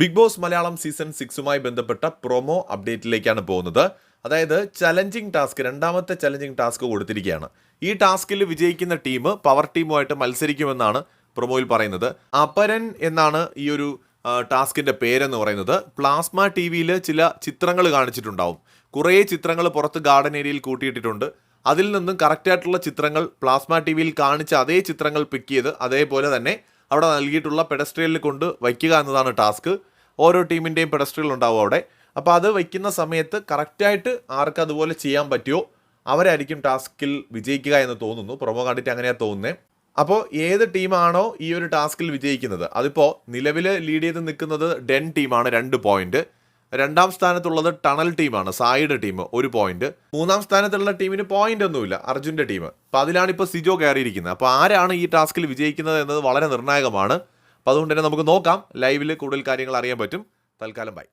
Big Boss Malayalam season സിക്സുമായി ബന്ധപ്പെട്ട promo അപ്ഡേറ്റിലേക്കാണ് പോകുന്നത്. അതായത് ചലഞ്ചിങ് ടാസ്ക് രണ്ടാമത്തെ ചലഞ്ചിങ് ടാസ്ക് കൊടുത്തിരിക്കുകയാണ്. ഈ ടാസ്കിൽ വിജയിക്കുന്ന ടീം പവർ ടീമുമായിട്ട് മത്സരിക്കുമെന്നാണ് പ്രൊമോയിൽ പറയുന്നത്. അപരൻ എന്നാണ് ഈ ഒരു ടാസ്കിന്റെ പേരെന്ന് പറയുന്നത്. പ്ലാസ്മ ടി വിയിൽ ചില ചിത്രങ്ങൾ കാണിച്ചിട്ടുണ്ടാവും. കുറേ ചിത്രങ്ങൾ പുറത്ത് ഗാർഡൻ ഏരിയയിൽ കൂട്ടിയിട്ടിട്ടുണ്ട്. അതിൽ നിന്നും കറക്റ്റായിട്ടുള്ള ചിത്രങ്ങൾ പ്ലാസ്മ ടി വിയിൽ കാണിച്ച അതേ ചിത്രങ്ങൾ പിക്ക് ചെയ്ത് അതേപോലെ തന്നെ അവിടെ നൽകിയിട്ടുള്ള പെഡസ്ട്രിയലിൽ കൊണ്ട് വയ്ക്കുക എന്നതാണ് ടാസ്ക് ഓരോ ടീമിന്റെയും പെഡസ്ട്രിയൽ ഉണ്ടാവും അവിടെ. അപ്പോൾ അത് വയ്ക്കുന്ന സമയത്ത് കറക്റ്റായിട്ട് ആർക്ക് അതുപോലെ ചെയ്യാൻ പറ്റുമോ അവരായിരിക്കും ടാസ്കിൽ വിജയിക്കുക എന്ന് തോന്നുന്നു. പ്രൊമോ കണ്ടിട്ട് അങ്ങനെയാണ് തോന്നുന്നത് അപ്പോൾ ഏത് ടീമാണോ ഈ ഒരു ടാസ്കിൽ വിജയിക്കുന്നത്? അതിപ്പോൾ നിലവിൽ ലീഡ് ചെയ്ത് നിൽക്കുന്നത് ഡെൻ ടീമാണ് രണ്ട് പോയിന്റ് രണ്ടാം സ്ഥാനത്തുള്ളത് ടണൽ ടീമാണ് സായിയുടെ ടീം ഒരു പോയിന്റ് മൂന്നാം സ്ഥാനത്തുള്ള ടീമിന് പോയിന്റ് ഒന്നുമില്ല അർജുന്റെ ടീം. അപ്പോൾ അതിലാണ് ഇപ്പോൾ സിജോ കയറിയിരിക്കുന്നത്. അപ്പോൾ ആരാണ് ഈ ടാസ്കിൽ വിജയിക്കുന്നത് എന്നത് വളരെ നിർണായകമാണ്. അപ്പോൾ അതുകൊണ്ട് തന്നെ നമുക്ക് നോക്കാം ലൈവിൽ കൂടുതൽ കാര്യങ്ങൾ അറിയാൻ പറ്റും. തൽക്കാലം ബൈ